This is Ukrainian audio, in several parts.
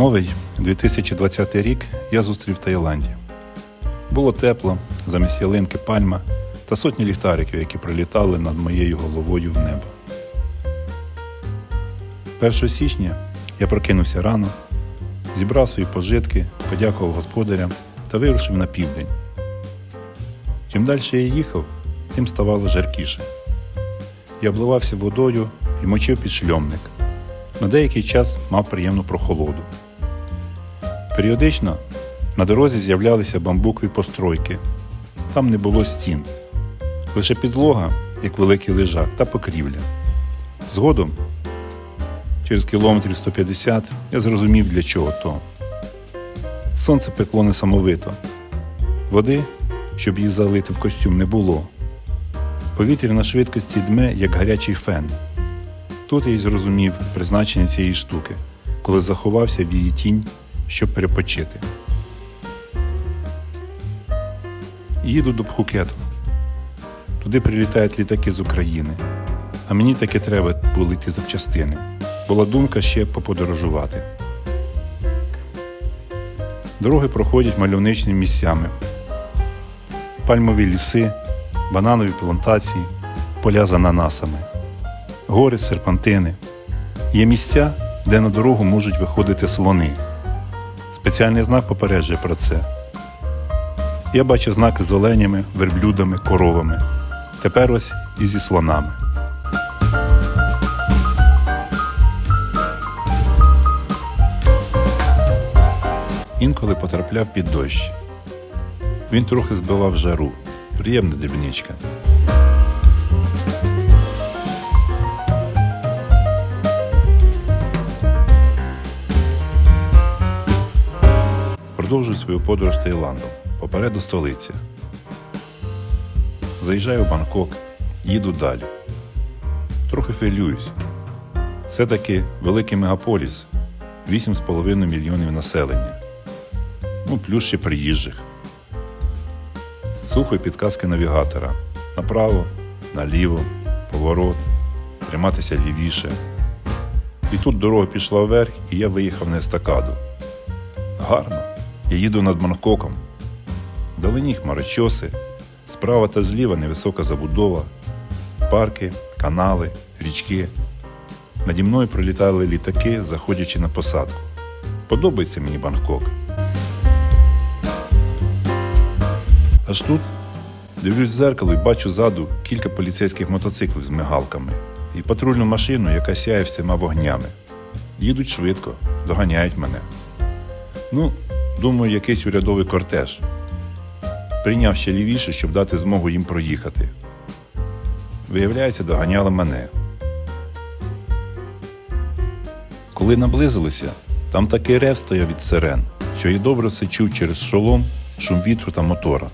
Новий 2020 рік я зустрів в Таїланді. Було тепло, замість ялинки пальма та сотні ліхтариків, які пролітали над моєю головою в небо. 1 січня я прокинувся рано, зібрав свої пожитки, подякував господарям та вирушив на південь. Чим далі я їхав, тим ставало жаркіше. Я обливався водою і мочив підшльомник. На деякий час мав приємну прохолоду. Періодично на дорозі з'являлися бамбукові постройки. Там не було стін, лише підлога, як великий лежак, та покрівля. Згодом, через кілометрів 150, я зрозумів, для чого то. Сонце пекло несамовито. Води, щоб її залити в костюм, не було. Повітря на швидкості дме, як гарячий фен. Тут я й зрозумів призначення цієї штуки, коли заховався в її тінь, щоб перепочити. Їду до Пхукету. Туди прилітають літаки з України. А мені таки треба було йти запчастини. Була думка ще поподорожувати. Дороги проходять мальовничними місцями. Пальмові ліси, бананові плантації, поля з ананасами, гори, серпантини. Є місця, де на дорогу можуть виходити слони. Спеціальний знак попереджує про це. Я бачив знаки з оленями, верблюдами, коровами. Тепер ось і зі слонами. Інколи потрапляв під дощ. Він трохи збивав жару. Приємна дрібничка. Продовжую свою подорож Таїландом. Попереду столиця. Заїжджаю в Бангкок, їду далі. Трохи хвилююсь. Все-таки великий мегаполіс, 8,5 мільйонів населення. Ну, плюс ще приїжджих. Слухаю підказки навігатора. Направо, наліво, поворот, триматися лівіше. І тут дорога пішла вверх, і я виїхав на естакаду. Гарно. Я їду над Бангкоком. Вдалині хмарочоси, справа та зліва невисока забудова, парки, канали, річки. Наді мною пролітали літаки, заходячи на посадку. Подобається мені Бангкок. Аж тут дивлюсь в зеркало і бачу ззаду кілька поліцейських мотоциклів з мигалками і патрульну машину, яка сяє всіма вогнями. Їдуть швидко, доганяють мене. Ну, думаю, якийсь урядовий кортеж. Прийняв ще лівіше, щоб дати змогу їм проїхати. Виявляється, доганяли мене. Коли наблизилися, там такий рев стояв від сирен, що я добре все чув через шолом, шум вітру та мотора.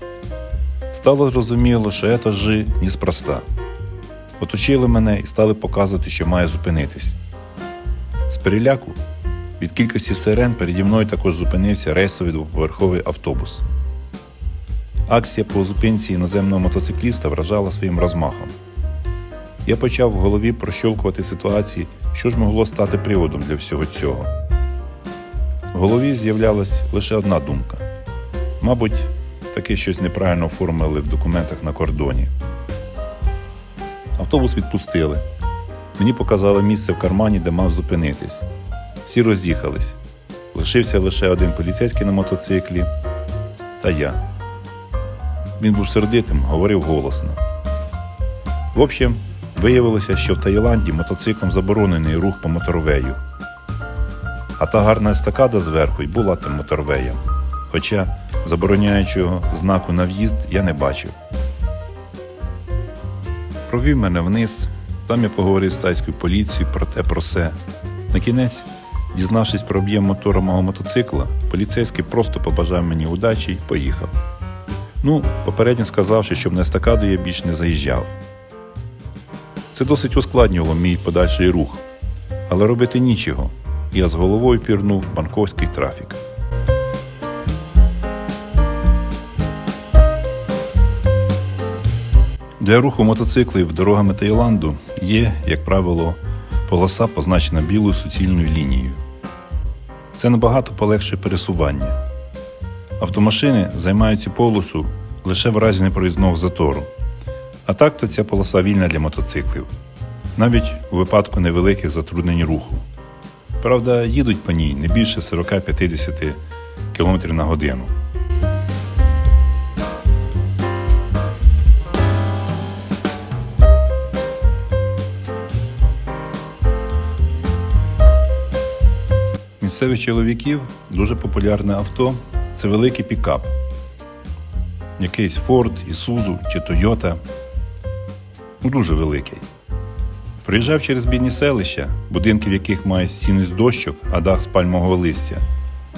Стало зрозуміло, що це жи неспроста. Оточили мене і стали показувати, що має зупинитись. З переляку від кількості сирен переді мною також зупинився рейсовий двоповерховий автобус. Акція по зупинці іноземного мотоцикліста вражала своїм розмахом. Я почав в голові прощолкувати ситуації, що ж могло стати приводом для всього цього. В голові з'являлась лише одна думка: мабуть, таке щось неправильно оформили в документах на кордоні. Автобус відпустили. Мені показали місце в кармані, де мав зупинитись. Всі роз'їхались. Лишився лише один поліцейський на мотоциклі та я. Він був сердитим, говорив голосно. В общем, виявилося, що в Таїланді мотоциклом заборонений рух по моторвею. А та гарна естакада зверху й була тим моторвеєм. Хоча забороняючого знаку на в'їзд я не бачив. Провів мене вниз, там я поговорив з тайською поліцією про те про се. На кінець, дізнавшись про об'єм мотора мого мотоцикла, поліцейський просто побажав мені удачі і поїхав. Ну, попередньо сказавши, щоб на естакаду я більш не заїжджав. Це досить ускладнювало мій подальший рух, але робити нічого. Я з головою пірнув банковський трафік. Для руху мотоциклів дорогами Таїланду є, як правило, полоса позначена білою суцільною лінією. Це набагато полегшує пересування. Автомашини займають цю полосу лише в разі непроїзного затору. А так то ця полоса вільна для мотоциклів, навіть у випадку невеликих затруднень руху. Правда, їдуть по ній не більше 40-50 км на годину. Місцевих чоловіків дуже популярне авто це великий пікап. Якийсь Ford, Isuzu чи Toyota. Ну, дуже великий. Приїжджав через бідні селища, будинки в яких мають стіни з дощок, а дах з пальмового листя.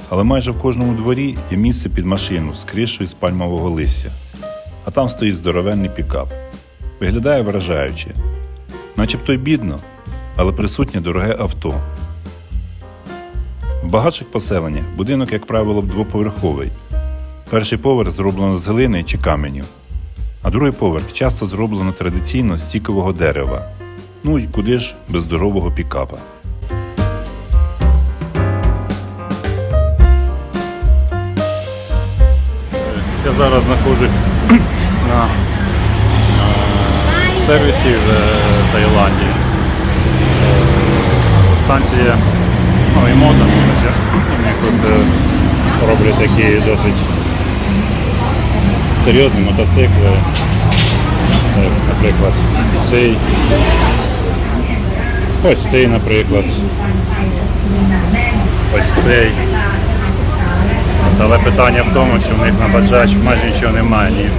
Але майже в кожному дворі є місце під машину з кришею з пальмового листя. А там стоїть здоровенний пікап. Виглядає вражаюче. Начебто й бідно, але присутнє дороге авто. В багатших поселеннях будинок, як правило, двоповерховий. Перший поверх зроблено з глини чи каменю, а другий поверх часто зроблено традиційно з стікового дерева. Ну і куди ж без здорового пікапа. Я зараз знаходжусь на е, сервісі в е, Таїланді. Е, Станція ну, і мода. Вони тут е, роблять такі досить серйозні мотоцикли. Як, Наприклад, цей. Ось цей, наприклад. Ось цей. Але питання в тому, що в них на баджач майже нічого немає, ні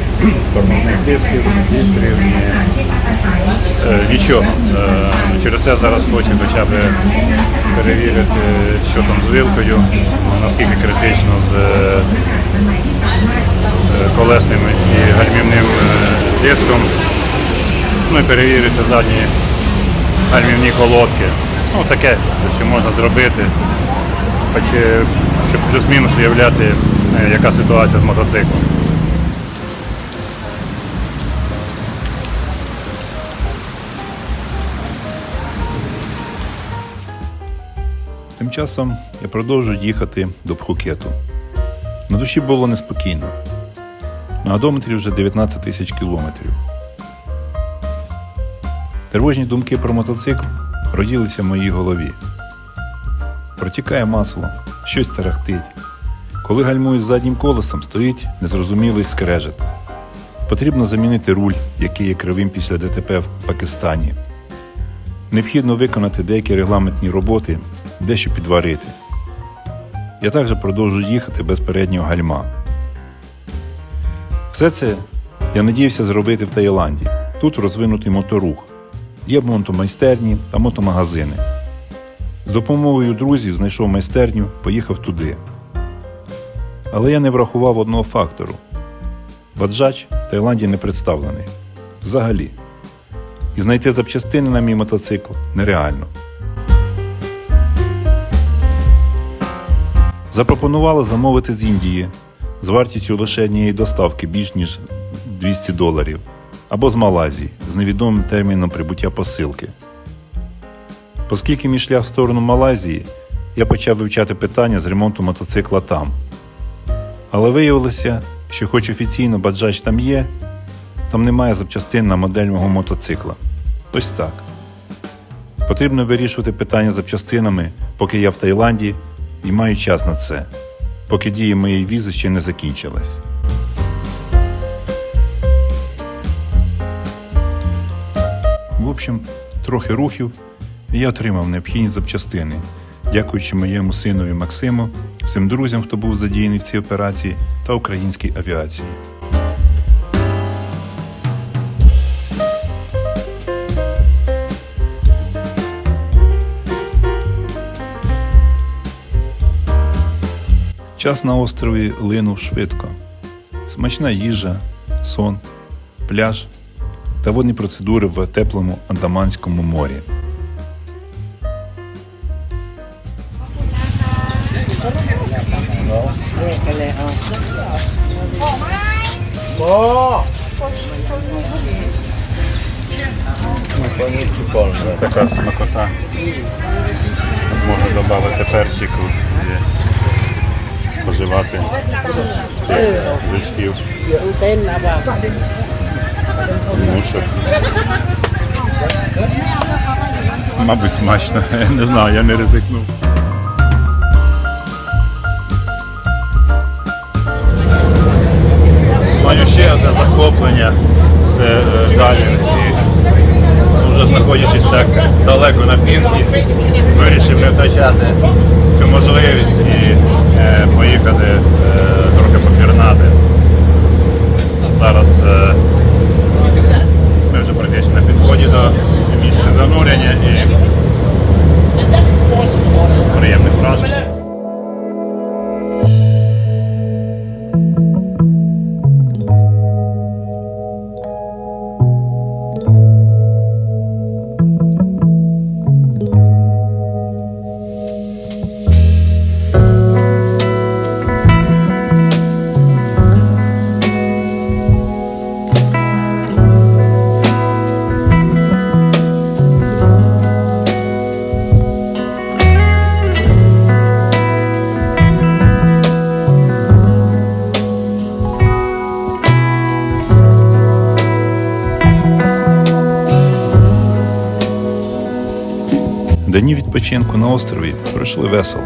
тормозних дисків, ні фільтрів, ні е, нічого. Е, Через це зараз хочу хоча б перевірити, що там з вилкою, наскільки критично з е, колесним і гальмівним диском. Ну і перевірити задні гальмівні колодки. Ну таке, що можна зробити хоч щоб плюс-мінус уявляти, е, яка ситуація з мотоциклом. Тим часом я продовжую їхати до Пхукету. На душі було неспокійно. На одометрі вже 19 тисяч кілометрів. Тривожні думки про мотоцикл родилися в моїй голові. Протікає масло, щось тарахтить. Коли гальмую заднім колесом, стоїть незрозумілий скрежет. Потрібно замінити руль, який є кривим після ДТП в Пакистані. Необхідно виконати деякі регламентні роботи, дещо підварити. Я також продовжую їхати без переднього гальма. Все це я надіявся зробити в Таїланді. Тут розвинутий моторух. Є мотомайстерні та мотомагазини. З допомогою друзів знайшов майстерню, поїхав туди. Але я не врахував одного фактору: Баджач в Таїланді не представлений. Взагалі. І знайти запчастини на мій мотоцикл нереально. Запропонували замовити з Індії з вартістю лише однієї доставки більш ніж 200 доларів, або з Малайзії з невідомим терміном прибуття посилки. Оскільки мій шлях в сторону Малайзії, я почав вивчати питання з ремонту мотоцикла там. Але виявилося, що хоч офіційно баджач там є, там немає запчастин на модель мого мотоцикла. Ось так. Потрібно вирішувати питання запчастинами, поки я в Таїланді і маю час на це, поки дія моєї візи ще не закінчилась. В общем, трохи рухів, я отримав необхідні запчастини, дякуючи моєму синові Максиму, всім друзям, хто був задіяний в цій операції, та українській авіації. Час на острові линув швидко. Смачна їжа, сон, пляж та водні процедури в теплому Андаманському морі. Така смакота. Можна додати перчику. і споживати цих жучків. Ну що. Мабуть, смачно. Не знаю, я не ризикнув. Маю ще одне захоплення. Це е, вже знаходячись так далеко на пінкі, вирішив не втрачати цю можливість і е, поїхати е, трохи попірнати. Зараз е, ми вже практично на підході до місця занурення і відпочинку на острові пройшли весело.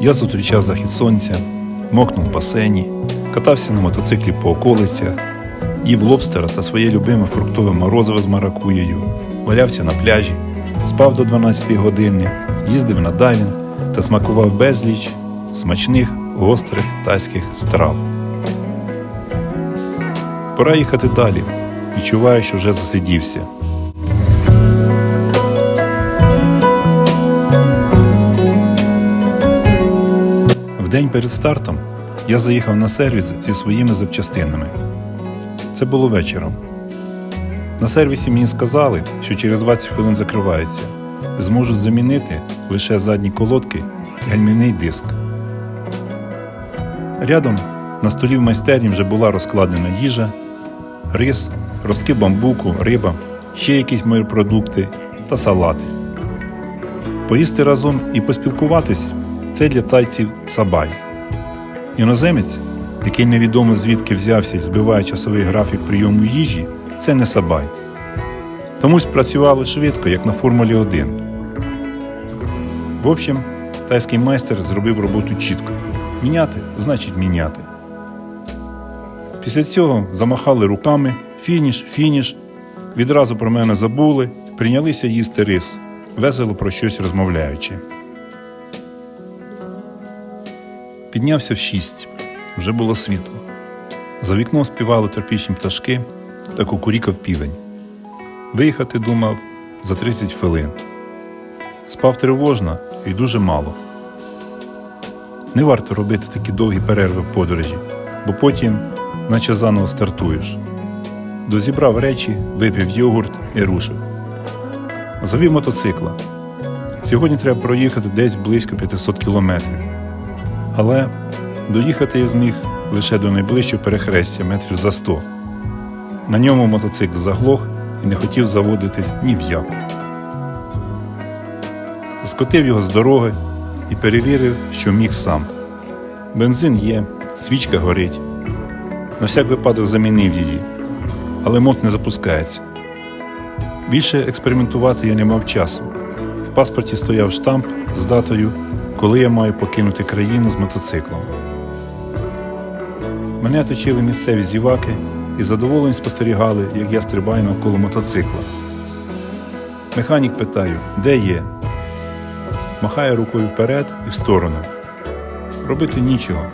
Я зустрічав захід сонця, мокнув в басейні, катався на мотоциклі по околицях, їв лобстера та своє любиме фруктове морозиво з маракуєю, валявся на пляжі, спав до 12 години, їздив на дайвінг та смакував безліч смачних гострих тайських страв. Пора їхати далі. Відчуваю, що вже засидівся. День перед стартом я заїхав на сервіс зі своїми запчастинами. Це було вечором. На сервісі мені сказали, що через 20 хвилин закривається. Зможуть замінити лише задні колодки і гальмівний диск. Рядом на столі в майстерні вже була розкладена їжа, рис, ростки бамбуку, риба, ще якісь морепродукти та салати. Поїсти разом і поспілкуватись це для тайців сабай. Іноземець, який невідомо звідки взявся і збиває часовий графік прийому їжі, це не сабай. Тому спрацювали швидко, як на Формулі 1. В общем, тайський майстер зробив роботу чітко. Міняти значить міняти. Після цього замахали руками, фініш, фініш. Відразу про мене забули, прийнялися їсти рис, весело про щось розмовляючи. Піднявся в шість. Вже було світло. За вікном співали тропічні пташки та кукурікав півень. Виїхати думав за 30 хвилин. Спав тривожно і дуже мало. Не варто робити такі довгі перерви в подорожі, бо потім, наче заново стартуєш. Дозібрав речі, випив йогурт і рушив. Завів мотоцикла. Сьогодні треба проїхати десь близько 500 кілометрів. Але доїхати я зміг лише до найближчого перехрестя метрів за 100. На ньому мотоцикл заглох і не хотів заводитись ні в яку. Скотив його з дороги і перевірив, що міг сам. Бензин є, свічка горить. На всяк випадок замінив її, але мот не запускається. Більше експериментувати я не мав часу. Паспорті стояв штамп з датою, коли я маю покинути країну з мотоциклом. Мене оточили місцеві зіваки і задоволенням спостерігали, як я стрибаю навколо мотоцикла. Механік питаю, де є? Махає рукою вперед і в сторону. Робити нічого.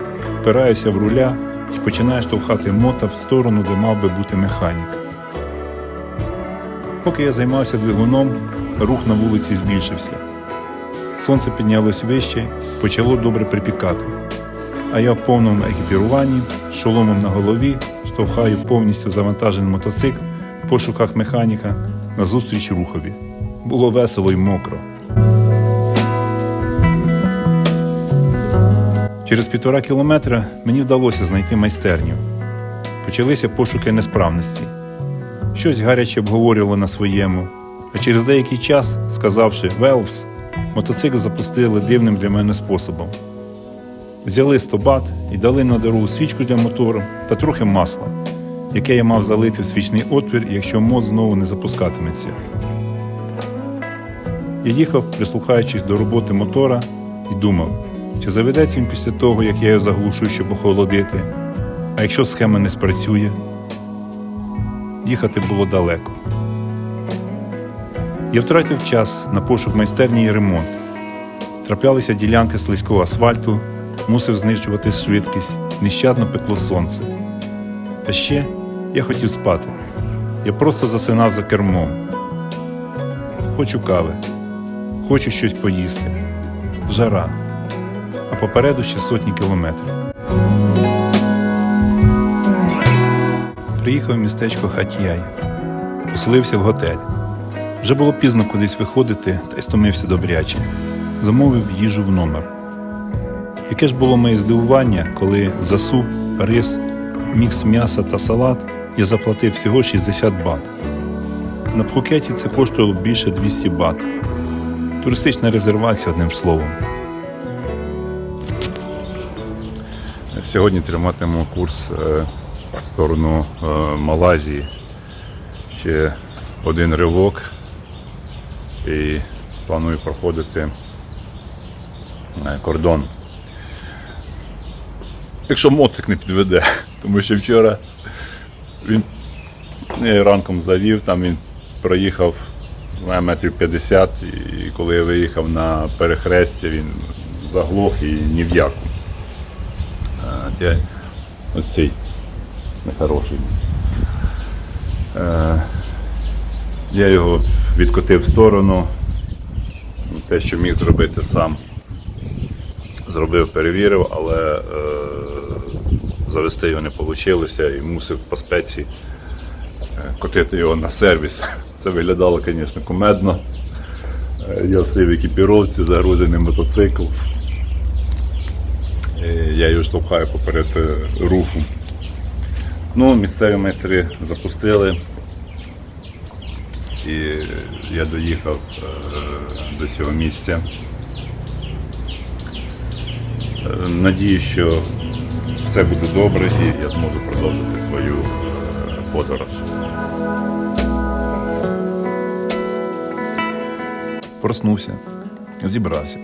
Впираюся в руля і починаю штовхати мота в сторону, де мав би бути механік. Поки я займався двигуном, рух на вулиці збільшився. Сонце піднялось вище, почало добре припікати. А я в повному екіпіруванні, шоломом на голові, штовхаю повністю завантажений мотоцикл в пошуках механіка назустріч рухові. Було весело й мокро. Через півтора кілометра мені вдалося знайти майстерню. Почалися пошуки несправності. Щось гаряче обговорювали на своєму, а через деякий час, сказавши «Велвс», мотоцикл запустили дивним для мене способом. Взяли 100 бат і дали на дорогу свічку для мотору та трохи масла, яке я мав залити в свічний отвір, якщо мост знову не запускатиметься. Я їхав, прислухаючись до роботи мотора, і думав, чи заведеться він після того, як я його заглушу, щоб охолодити, а якщо схема не спрацює. Їхати було далеко. Я втратив час на пошук майстерні і ремонт. Траплялися ділянки слизького асфальту, мусив знижувати швидкість, нещадно пекло сонце. А ще я хотів спати. Я просто засинав за кермом. Хочу кави, хочу щось поїсти. Жара. А попереду ще сотні кілометрів. Приїхав в містечко Хатьяй. Поселився в готель. Вже було пізно кудись виходити, та й стомився добряче. Замовив їжу в номер. Яке ж було моє здивування, коли за суп, рис, мікс м'яса та салат я заплатив всього 60 бат. На Пхукеті це коштувало більше 200 бат. Туристична резервація, одним словом. Сьогодні триматимемо курс е, в сторону е, Малайзії. Ще один ривок і планую проходити е, кордон. Якщо моцик не підведе, тому що вчора він ранком завів, там він проїхав на метрів 50, і коли я виїхав на перехрестя, він заглох і ні в яку. Я ось цей нехороший. Е, я його відкотив в сторону. Те, що міг зробити сам, зробив, перевірив, але е, завести його не вийшло і мусив по спеці е, котити його на сервіс. Це виглядало, звісно, кумедно. Е, Я все в екіпіровці, загружений мотоцикл. Е, Я його штовхаю поперед руху. Ну, місцеві майстри запустили. І я доїхав е, до цього місця. Е, Надію, що все буде добре і я зможу продовжити свою е, подорож. Проснувся, зібрався.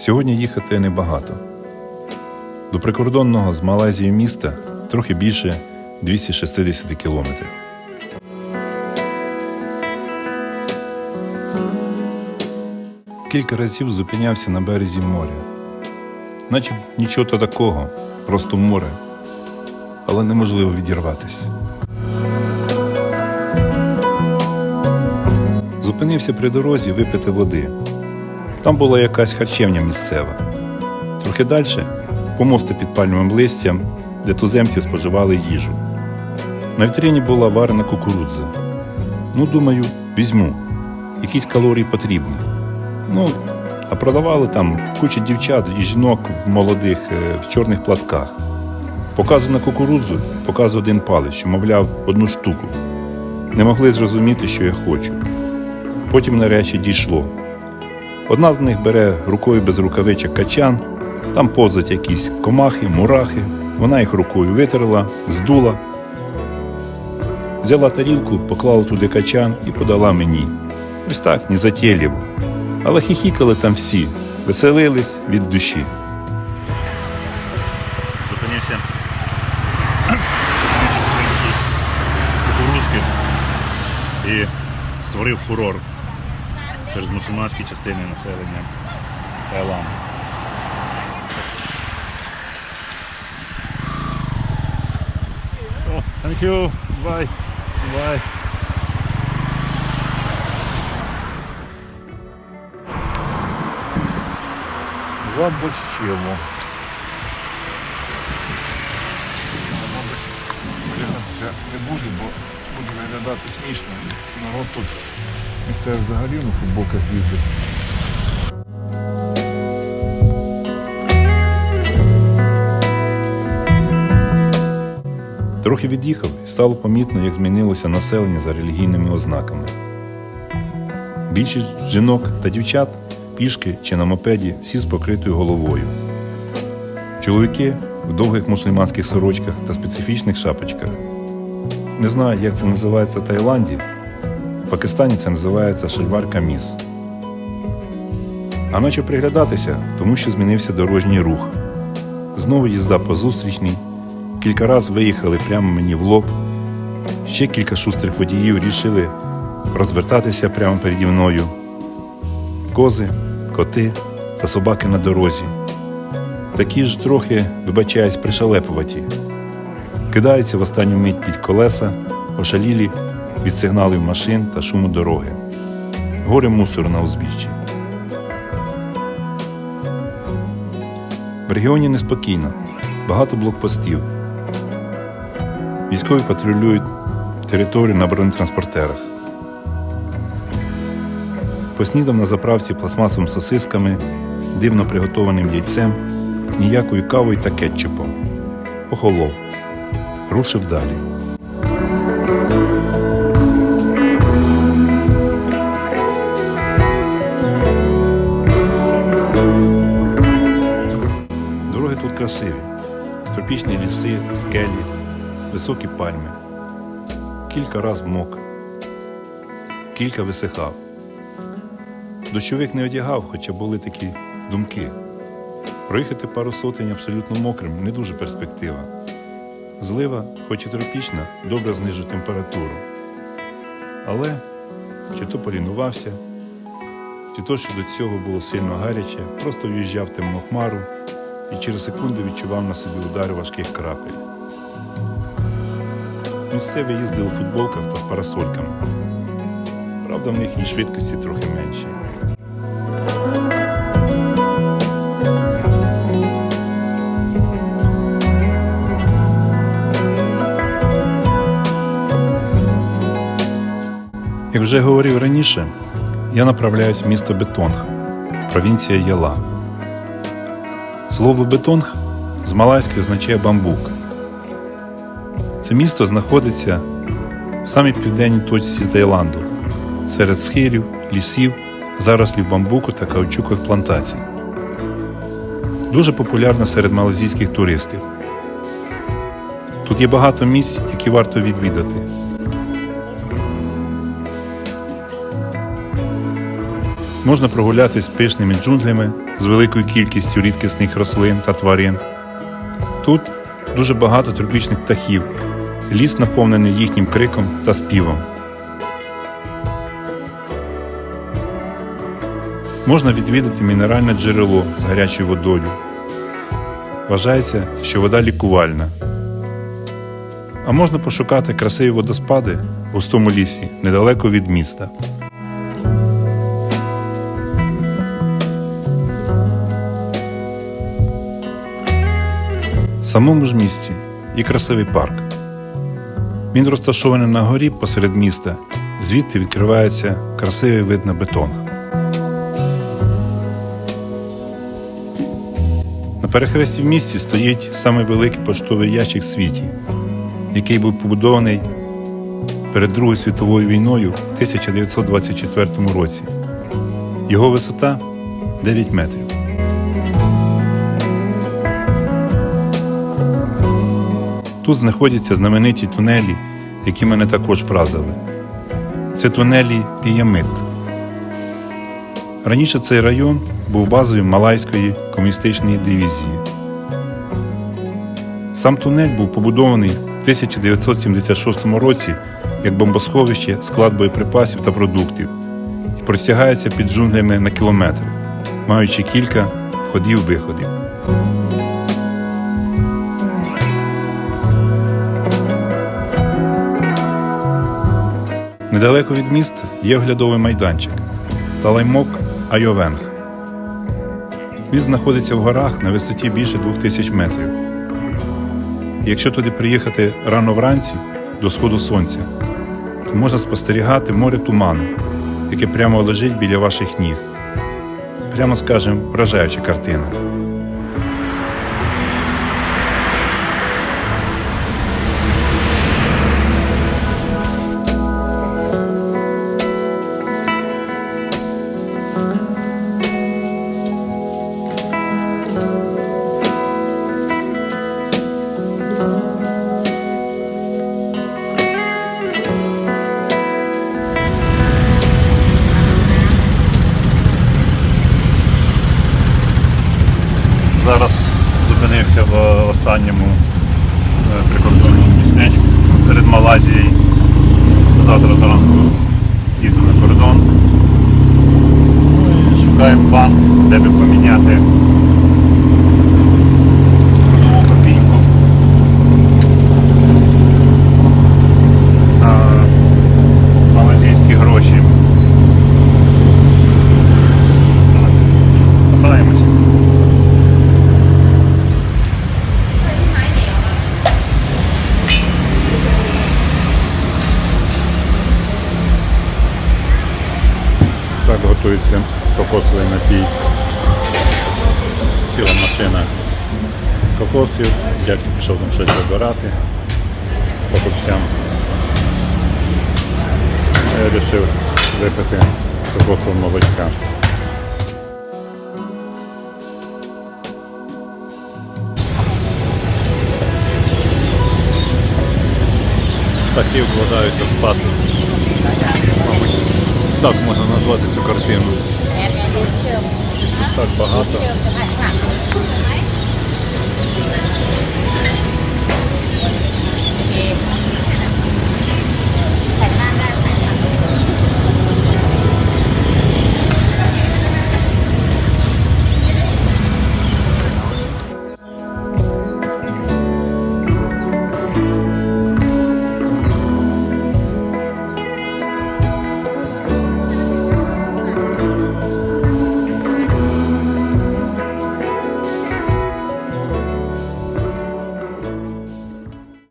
Сьогодні їхати небагато. До прикордонного з Малайзією міста трохи більше 260 кілометрів. Кілька разів зупинявся на березі моря. Наче нічого то такого, просто море, але неможливо відірватися. Зупинився при дорозі випити води. Там була якась харчевня місцева. Трохи далі помости під пальмовим листям, де туземці споживали їжу. На вітрині була варена кукурудза. Ну, думаю, візьму. Якісь калорії потрібні. Ну, а продавали там куча дівчат і жінок молодих е, в чорних платках. Показую на кукурудзу, показую один палець, мовляв, одну штуку. Не могли зрозуміти, що я хочу. Потім нарешті дійшло. Одна з них бере рукою без рукавичок качан, там позать якісь комахи, мурахи. Вона їх рукою витерла, здула. Взяла тарілку, поклала туди качан і подала мені. Ось так, незатєлєво. Але хіхікали там всі, веселились від душі. Зупинився. і створив фурор серед мусульманської частини населення Таїланду. Thank you. Bye. Забощило. Це не буду, бо буде виглядати смішно. Народ тут місцеві взагалі на футболках їздить. Трохи від'їхав і стало помітно, як змінилося населення за релігійними ознаками. Більшість жінок та дівчат пішки чи на мопеді всі з покритою головою. Чоловіки в довгих мусульманських сорочках та специфічних шапочках. Не знаю, як це називається в Таїланді. В Пакистані це називається шальвар каміз. А наче приглядатися, тому що змінився дорожній рух. Знову їзда по зустрічній, кілька разів виїхали прямо мені в лоб. Ще кілька шустрих водіїв рішили розвертатися прямо переді мною. Кози, коти та собаки на дорозі. Такі ж трохи, вибачаюсь, пришалепуваті. Кидаються в останню мить під колеса, ошалілі від сигналів машин та шуму дороги. Горе мусору на узбіччі. В регіоні неспокійно, багато блокпостів. Військові патрулюють територію на бронетранспортерах. Поснідав на заправці пластмасовими сосисками, дивно приготованим яйцем, ніякою кавою та кетчупом. Охолов. Рушив далі. Дороги тут красиві. Тропічні ліси, скелі, високі пальми. Кілька раз мок, кілька висихав. Дощовик не одягав, хоча були такі думки. Проїхати пару сотень абсолютно мокрим не дуже перспектива. Злива, хоч і тропічна, добре знижує температуру. Але чи то полінувався, чи то, що до цього було сильно гаряче, просто в'їжджав темну хмару і через секунду відчував на собі удари важких крапель. Місцеві їздили у футболках та з парасольками. Правда, в них і швидкості трохи менші. Як вже говорив раніше, я направляюсь в місто Бетонг, провінція Яла. Слово бетонг з малайської означає бамбук. Це місто знаходиться в самій південній точці Таїланду, серед схилів, лісів, зарослів бамбуку та каучукових плантацій. Дуже популярна серед малазійських туристів. Тут є багато місць, які варто відвідати. Можна прогулятись пишними джунглями з великою кількістю рідкісних рослин та тварин. Тут дуже багато тропічних птахів, ліс наповнений їхнім криком та співом. Можна відвідати мінеральне джерело з гарячою водою. Вважається, що вода лікувальна. А можна пошукати красиві водоспади в густому лісі недалеко від міста. Самому ж місті є красивий парк. Він розташований на горі посеред міста, звідти відкривається красивий вид на бетонг. На перехресті в місті стоїть самий великий поштовий ящик в світі, який був побудований перед Другою світовою війною в 1924 році. Його висота 9 метрів. Тут знаходяться знамениті тунелі, які мене також вразили. Це тунелі Піямит. Раніше цей район був базою Малайської комуністичної дивізії. Сам тунель був побудований в 1976 році як бомбосховище, склад боєприпасів та продуктів і простягається під джунглями на кілометри, маючи кілька входів-виходів. Недалеко від міста є оглядовий майданчик Талаймок Айовенг. Він знаходиться в горах на висоті більше 2000 метрів. Якщо туди приїхати рано вранці до сходу сонця, то можна спостерігати море туману, яке прямо лежить біля ваших ніг. Прямо скажемо, вражаюча картина. Завтра зранку їду на кордон. Шукаємо банк, де би поміняти кокосовий напій. Ціла машина кокосів. Дядько пішов там щось вибирати покупцям. Я вирішив випити кокосового молочка. Птахи вкладаються. Мабуть, так можна назвати цю картину. Так багато.